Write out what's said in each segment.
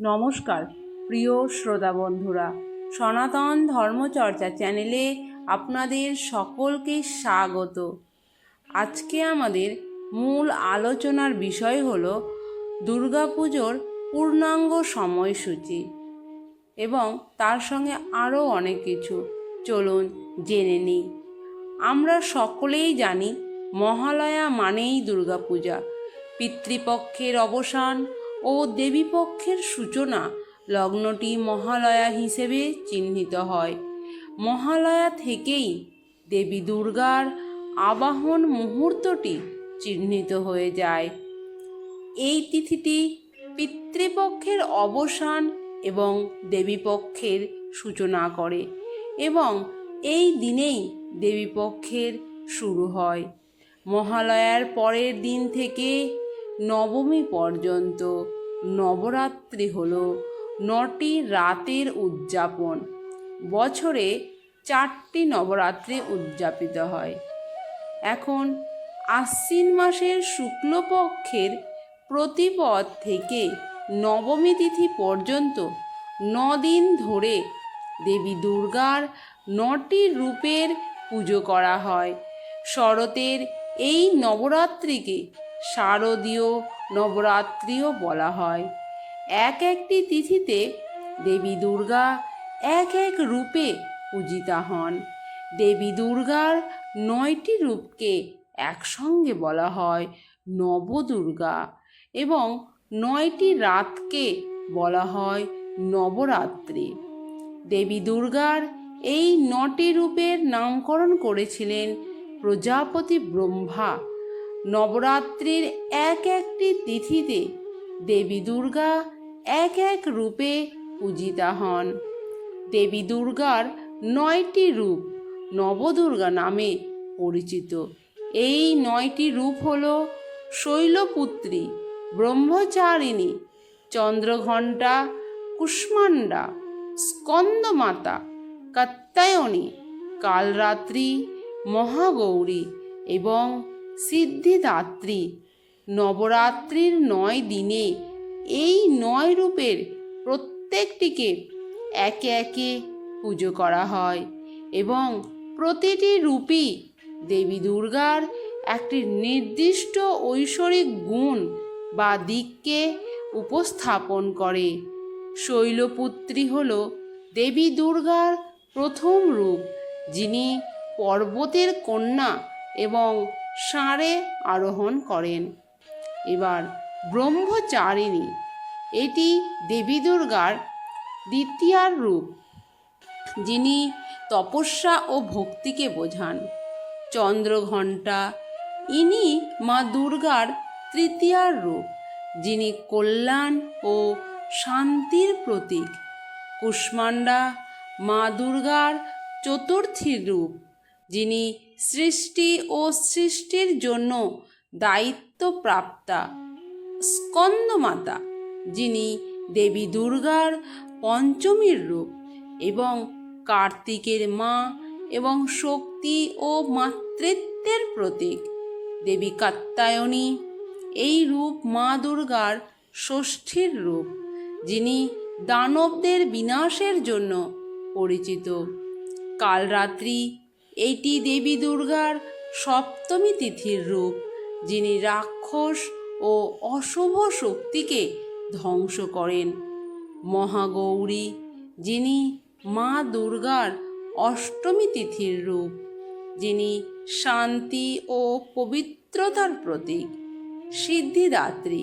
নমস্কার, প্রিয় শ্রোতা বন্ধুরা। সনাতন ধর্মচর্চা চ্যানেলে আপনাদের সকলকে স্বাগত। আজকে আমাদের মূল আলোচনার বিষয় হল দুর্গাপুজোর পূর্ণাঙ্গ সময়সূচি এবং তার সঙ্গে আরও অনেক কিছু। চলুন জেনে নিই। আমরা সকলেই জানি মহালয়া মানেই দুর্গাপূজা। পিতৃপক্ষের অবসান ও দেবীপক্ষের সূচনা লগ্নটি মহালয়া হিসেবে চিহ্নিত হয়। মহালয়া থেকেই দেবী দুর্গার আবাহন মুহূর্তটি চিহ্নিত হয়ে যায়। এই তিথিটি পিতৃপক্ষের অবসান এবং দেবীপক্ষের সূচনা করে এবং এই দিনেই দেবীপক্ষের শুরু হয়। মহালয়ার পরের দিন থেকে নবমী পর্যন্ত নবরাত্রি হল নটি রাতের উদযাপন। বছরে চারটি নবরাত্রি উদযাপিত হয়। এখন আশ্বিন মাসের শুক্লপক্ষের প্রতিপদ থেকে নবমী তিথি পর্যন্ত দিন ধরে দেবী দুর্গার নটি রূপের পুজো করা হয়। শরতের এই নবরাত্রিকে শারদীয় নবরাত্রিও বলা হয়। এক একটি তিথিতে দেবী দুর্গা এক এক রূপে পূজিতা হন। দেবী দুর্গার নয়টি রূপকে একসঙ্গে বলা হয় নবদুর্গা এবং নয়টি রাতকে বলা হয় নবরাত্রি। দেবী দুর্গার এই নটি রূপের নামকরণ করেছিলেন প্রজাপতি ব্রহ্মা। নবরাত্রির এক একটি তিথিতে দেবী দুর্গা এক এক রূপে পূজিতা হন। দেবী দুর্গার নয়টি রূপ নবদুর্গা নামে পরিচিত। এই নয়টি রূপ হল শৈলপুত্রী, ব্রহ্মচারিণী, চন্দ্রঘণ্টা, কুষ্মাণ্ডা, স্কন্দমাতা, কাত্যায়নী, কালরাত্রি, মহাগৌরী এবং সিদ্ধিদাত্রী। নবরাত্রির নয় দিনে এই নয় রূপের প্রত্যেকটিকে একে একে পুজো করা হয় এবং প্রতিটি রূপই দেবী দুর্গার একটি নির্দিষ্ট ঐশ্বরিক গুণ বা দিককে উপস্থাপন করে। শৈলপুত্রী হল দেবী দুর্গার প্রথম রূপ, যিনি পর্বতের কন্যা এবং ষাঁড়ে আরোহণ করেন। এবার ব্রহ্মচারিণী, এটি দেবী দুর্গার দ্বিতীয়ার রূপ, যিনি তপস্যা ও ভক্তিকে বোঝান। চন্দ্রঘণ্টা, ইনি মা দুর্গার তৃতীয়ার রূপ, যিনি কল্যাণ ও শান্তির প্রতীক। কুষ্মাণ্ডা মা দুর্গার চতুর্থী রূপ। যিনি সৃষ্টি ও সৃষ্টির জন্য দায়িত্বপ্রাপ্তা। স্কন্দমাতা, যিনি দেবী দুর্গার পঞ্চমীর রূপ এবং কার্তিকের মা এবং শক্তি ও মাতৃত্বের প্রতীক। দেবী কাত্যায়নী, এই রূপ মা দুর্গার ষষ্ঠীর রূপ, যিনি দানবদের বিনাশের জন্য পরিচিত। কালরাত্রি এইটি দেবী দুর্গার সপ্তমী তিথির রূপ, যিনি রাক্ষস ও অশুভ শক্তিকে ধ্বংস করেন। মহাগৌরী, যিনি মা দুর্গার অষ্টমী তিথির রূপ, যিনি শান্তি ও পবিত্রতার প্রতীক, সিদ্ধিদাত্রী।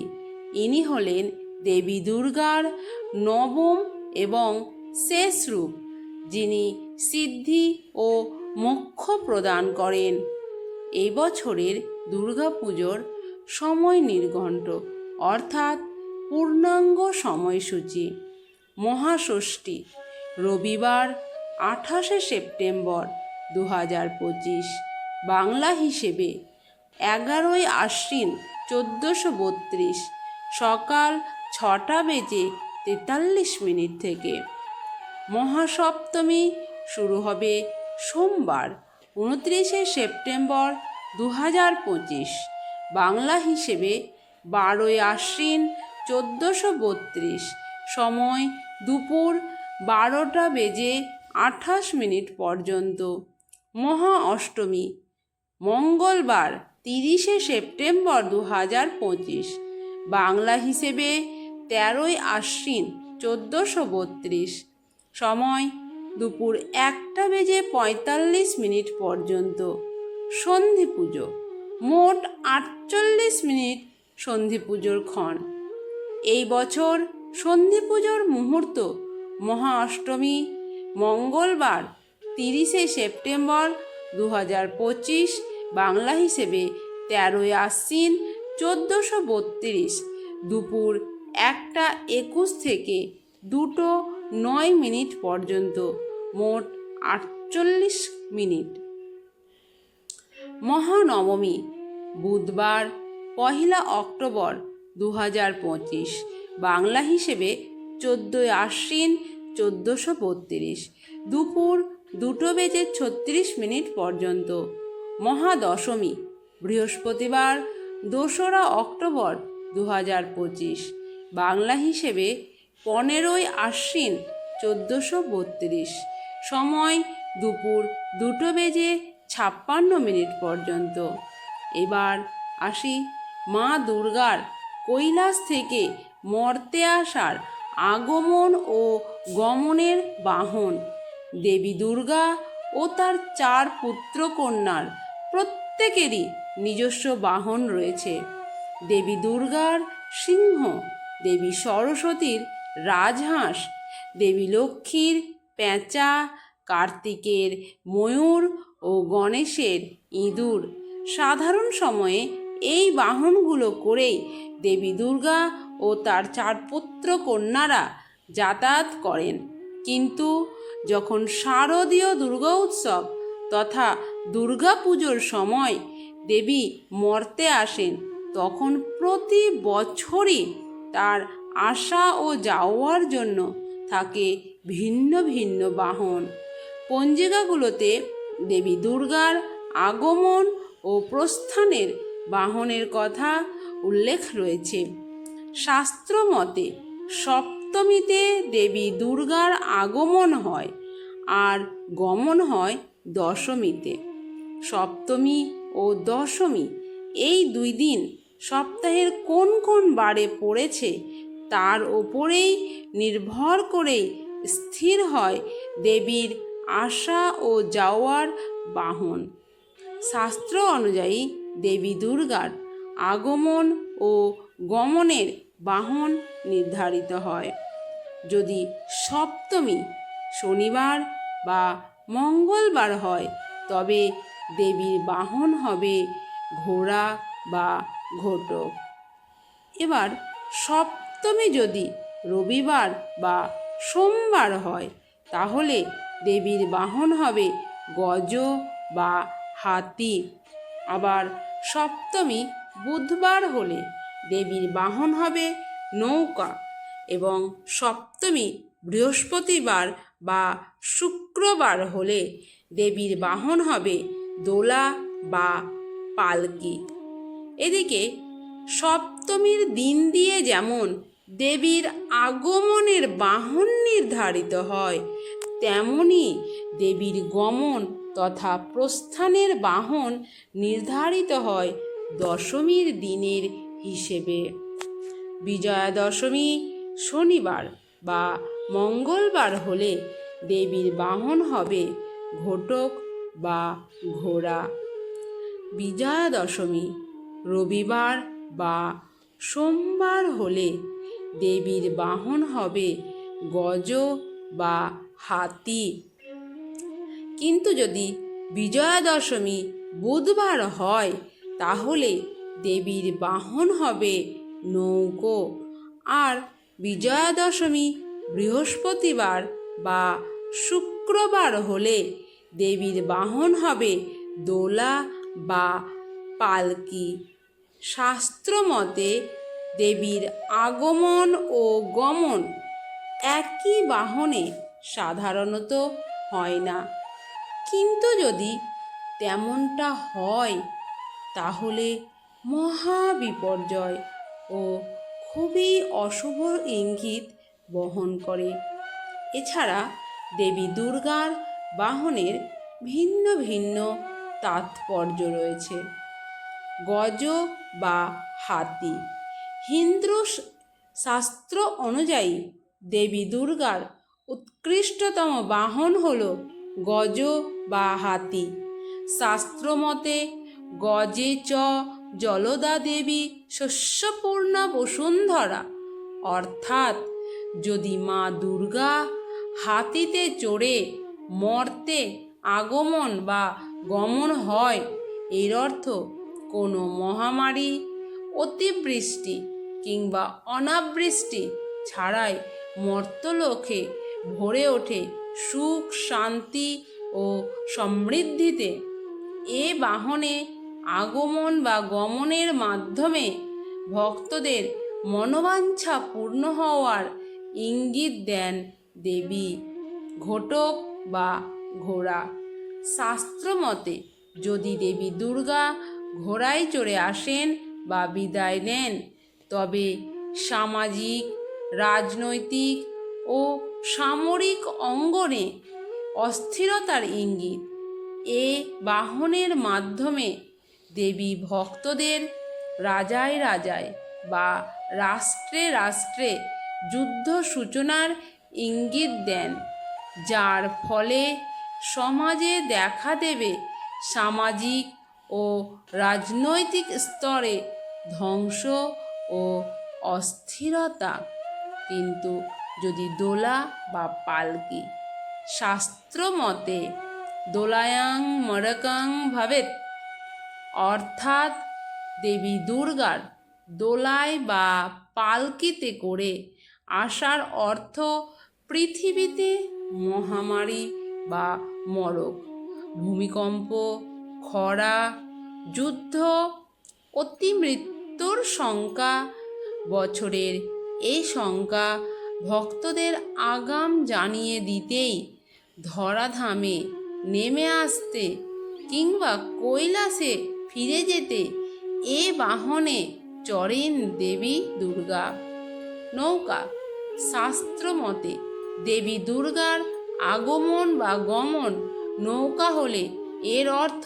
ইনি হলেন দেবী দুর্গার নবম এবং শেষ রূপ, যিনি সিদ্ধি ও মোক্ষ প্রদান করেন। এই বছরের দুর্গাপুজোর সময় নির্ঘণ্ট, অর্থাৎ পূর্ণাঙ্গ সময়সূচি। মহাষষ্ঠী, রবিবার, আঠাশে সেপ্টেম্বর দু হাজার পঁচিশ। বাংলা হিসেবে এগারোই আশ্বিন চোদ্দোশো বত্রিশ, সকাল ছটা বেজে তেতাল্লিশ মিনিট থেকে। মহাসপ্তমী শুরু হবে সোমবার, উনত্রিশে সেপ্টেম্বর দু হাজার পঁচিশ, বাংলা হিসেবে বারোই আশ্বিন চোদ্দোশো বত্রিশ, সময় দুপুর বারোটা বেজে আঠাশ মিনিট পর্যন্ত। মহা অষ্টমী, মঙ্গলবার তিরিশে সেপ্টেম্বর দু হাজার পঁচিশ, বাংলা হিসেবে তেরোই আশ্বিন চোদ্দোশো বত্রিশ, সময় দুপুর একটা বেজে পঁয়তাল্লিশ মিনিট পর্যন্ত সন্ধি পুজো। মোট আটচল্লিশ মিনিট সন্ধি পুজোর ক্ষণ। এই বছর সন্ধি পুজোর মুহূর্ত মহা অষ্টমী, মঙ্গলবার, তিরিশে সেপ্টেম্বর দু হাজার পঁচিশ, বাংলা হিসেবে তেরোই আশ্বিন, চোদ্দোশো বত্রিশ, দুপুর একটা একুশ থেকে দুটো নয় মিনিট পর্যন্ত মোট আটচল্লিশ মিনিট। মহানবমী, বুধবার, পহেলা অক্টোবর দু হাজার পঁচিশ, বাংলা হিসেবে চোদ্দোই আশ্বিন চোদ্দোশো বত্রিশ, দুপুর দুটো বেজে ছত্রিশ মিনিট পর্যন্ত। মহাদশমী, বৃহস্পতিবার, দোসরা অক্টোবর দু হাজার পঁচিশ, বাংলা হিসেবে পনেরোই আশ্বিন চোদ্দোশো বত্রিশ সময় দুপুর দুটো বেজে ছাপ্পান্ন মিনিট পর্যন্ত। এবার আসি মা দুর্গার কৈলাস থেকে মর্তে আসার আগমন ও গমনের বাহন। দেবী দুর্গা ও তার চার পুত্রকন্যার প্রত্যেকেরই নিজস্ব বাহন রয়েছে। দেবী দুর্গার সিংহ, দেবী সরস্বতীর রাজহাঁস, দেবী লক্ষ্মীর পেঁচা কার্তিকের ময়ূর ও গণেশের ইঁদুর। সাধারণ সময়ে এই বাহনগুলো করেই দেবী দুর্গা ও তার চার পুত্র কন্যারা যাতায়াত করেন। কিন্তু যখন শারদীয় দুর্গা উৎসব তথা দুর্গা পুজোর সময় দেবী মর্তে আসেন, তখন প্রতি বছরই তার আসা ও যাওয়ার জন্য থাকে ভিন্ন ভিন্ন বাহন। পঞ্জিকাগুলোতে দেবী দুর্গার আগমন ও প্রস্থানের বাহনের কথা উল্লেখ রয়েছে। শাস্ত্র মতে সপ্তমীতে দেবী দুর্গার আগমন হয় আর গমন হয় দশমীতে। সপ্তমী ও দশমী এই দুই দিন সপ্তাহের কোন কোন বারে পড়েছে তার ওপরেই নির্ভর করেই স্থির হয় দেবীর আসা ও যাওয়ার বাহন। শাস্ত্র অনুযায়ী দেবী দুর্গার আগমন ও গমনের বাহন নির্ধারিত হয়। যদি সপ্তমী শনিবার বা মঙ্গলবার হয়, তবে দেবীর বাহন হবে ঘোড়া বা ঘোটক। এবার সপ্তমী যদি রবিবার বা সোমবার হয়, তাহলে দেবীর বাহন হবে গজ বা হাতি। আবার সপ্তমী বুধবার হলে দেবীর বাহন হবে নৌকা এবং সপ্তমী বৃহস্পতিবার বা শুক্রবার হলে দেবীর বাহন হবে দোলা বা পালকি। এদিকে সপ্তমীর দিন দিয়ে যেমন দেবীর আগমনের বাহন নির্ধারিত হয়। তেমনি দেবীর গমন তথা প্রস্থানের বাহন নির্ধারিত হয় দশমীর দিনের হিসেবে। বিজয়া দশমী শনিবার বা মঙ্গলবার হলে দেবীর বাহন হবে ঘটক বা ঘোড়া। বিজয়া দশমী রবিবার বা সোমবার হলে দেবীর বাহন হবে গজ বা হাতি। কিন্তু যদি বিজয়া দশমী বুধবার হয়, তাহলে দেবীর বাহন হবে নৌকো। আর বিজয়া দশমী বৃহস্পতিবার বা শুক্রবার হলে দেবীর বাহন হবে দোলা বা পালকি। শাস্ত্র মতে দেবীর আগমন ও গমন একই বাহনে সাধারণত হয় না। কিন্তু যদি তেমনটা হয়, তাহলে মহা বিপর্যয় ও খুবই অশুভ ইঙ্গিত বহন করে। এছাড়া দেবী দুর্গার বাহনের ভিন্ন ভিন্ন তাৎপর্য রয়েছে। গজ বা হাতি হিন্দু শাস্ত্র অনুযায়ী দেবী দুর্গার উৎকৃষ্টতম বাহন হল গজ বা হাতি। শাস্ত্রমতে গজে চ জলদা দেবী শস্যপূর্ণা বসুন্ধরা। অর্থাৎ যদি মা দুর্গা হাতিতে চড়ে মর্তে আগমন বা গমন হয়, এর অর্থ কোনো মহামারী, অতিবৃষ্টি কিংবা অনাবৃষ্টি ছাড়াই মর্তলোকে ভরে ওঠে সুখ, শান্তি ও সমৃদ্ধিতে। এ বাহনে আগমন বা গমনের মাধ্যমে ভক্তদের মনোবাঞ্ছা পূর্ণ হওয়ার ইঙ্গিত দেন দেবী, ঘটক বা ঘোড়া। শাস্ত্রমতে যদি দেবী দুর্গা ঘোড়ায় চড়ে আসেন বা বিদায় নেন তবে সামাজিক, রাজনৈতিক ও সামরিক অঙ্গনে অস্থিরতার ইঙ্গিত। এ বাহনের মাধ্যমে দেবী ভক্তদের রাজায় রাজায় বা রাষ্ট্রে রাষ্ট্রে যুদ্ধ সূচনার ইঙ্গিত দেন, যার ফলে সমাজে দেখা দেবে সামাজিক ও রাজনৈতিক স্তরে ধ্বংস ও অস্থিরতা, কিন্তু যদি দোলা বা পালকি শাস্ত্র মতে দোলায়াং মরকাং ভাবেত, অর্থাৎ দেবী দুর্গার দোলায় বা পালকিতে করে আসার অর্থ পৃথিবীতে মহামারী বা মরক, ভূমিকম্প, খরা, যুদ্ধ অতি মৃত্যুর শঙ্কা। বছরের এই শঙ্কা ভক্তদের আগাম জানিয়ে দিতেই ধরাধামে নেমে আসতে কিংবা কৈলাসে ফিরে যেতে এ বাহনে চড়েন দেবী দুর্গা। নৌকা, শাস্ত্র মতে দেবী দুর্গার আগমন বা গমন নৌকা হলে এর অর্থ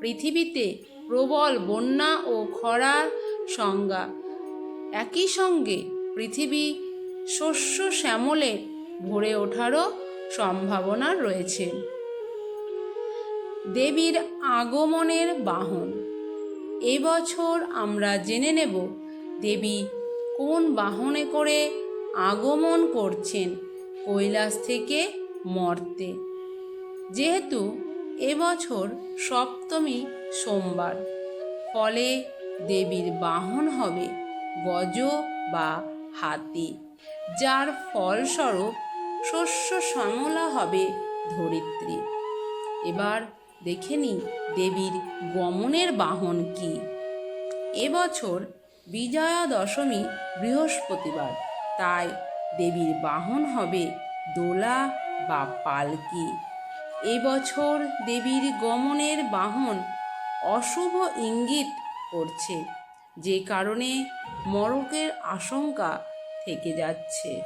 পৃথিবীতে প্রবল বন্যা ও খরার সংজ্ঞা। একই সঙ্গে পৃথিবী শস্য শ্যামলে ভরে ওঠারও সম্ভাবনা রয়েছে। দেবীর আগমনের বাহন। এবছর আমরা জেনে নেব দেবী কোন বাহনে করে আগমন করছেন কৈলাস থেকে মর্তে। যেহেতু এবছর সপ্তমী সোমবার, ফলে দেবীর বাহন হবে গজ বা হাতি, যার ফলস্বরূপ শস্য শ্যামলা হবে ধরিত্রী। এবার দেখে নিই দেবীর গমনের বাহন কি। এবছর বিজয়া দশমী বৃহস্পতিবার, তাই দেবীর বাহন হবে দোলা বা পালকি। এবছর দেবীর গমনের বাহন অশুভ ইঙ্গিত করছে। যে কারণে মরকের আশঙ্কা থেকে যাচ্ছে।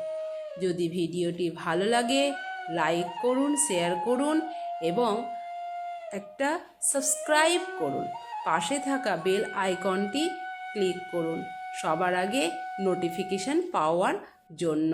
যদি ভিডিওটি ভালো লাগে, লাইক করুন, শেয়ার করুন এবং একটা সাবস্ক্রাইব করুন। পাশে থাকা বেল আইকনটি ক্লিক করুন। সবার আগে নোটিফিকেশন পাওয়ার জন্য।